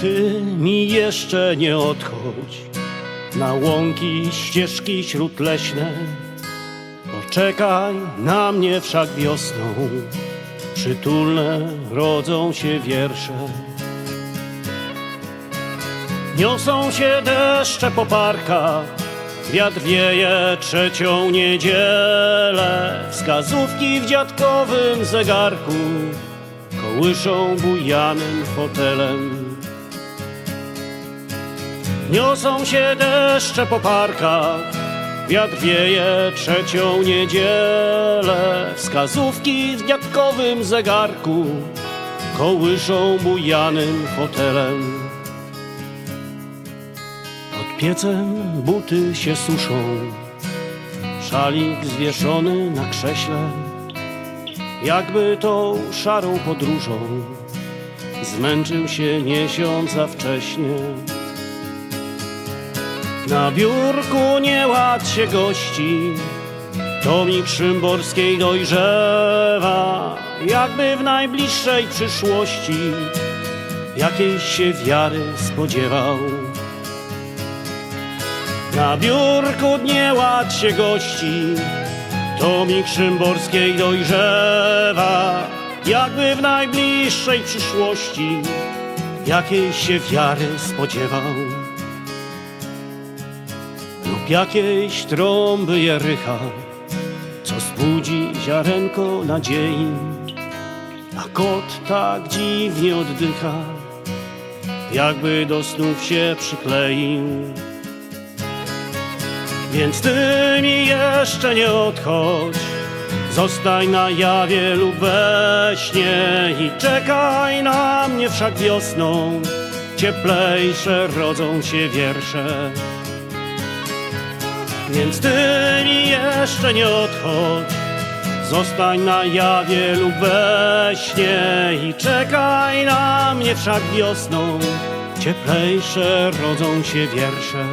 Ty mi jeszcze nie odchodź na łąki, ścieżki śródleśne. Poczekaj na mnie wszak wiosną, przytulne rodzą się wiersze. Niosą się deszcze po parkach, wiatr wieje trzecią niedzielę. Wskazówki w dziadkowym zegarku kołyszą bujanym fotelem. Niosą się deszcze po parkach, wiatr wieje trzecią niedzielę. Wskazówki w dziadkowym zegarku kołyszą bujanym fotelem. Pod piecem buty się suszą, szalik zwieszony na krześle, jakby tą szarą podróżą zmęczył się niesiąc za wcześnie. Na biurku nie ład się gości, Tomik Szymborskiej dojrzewa, jakby w najbliższej przyszłości jakiejś się wiary spodziewał. Na biurku nie ład się gości, Tomik Szymborskiej dojrzewa, jakby w najbliższej przyszłości jakiejś się wiary spodziewał jakiejś trąby Jericha, co zbudzi ziarenko nadziei, a kot tak dziwnie oddycha, jakby do snów się przykleił. Więc ty mi jeszcze nie odchodź, zostań na jawie lub we śnie i czekaj na mnie wszak wiosną, cieplejsze rodzą się wiersze. Więc ty mi jeszcze nie odchodź. Zostań na jawie lub we śnie I czekaj na mnie wszak wiosną. Cieplejsze rodzą się wiersze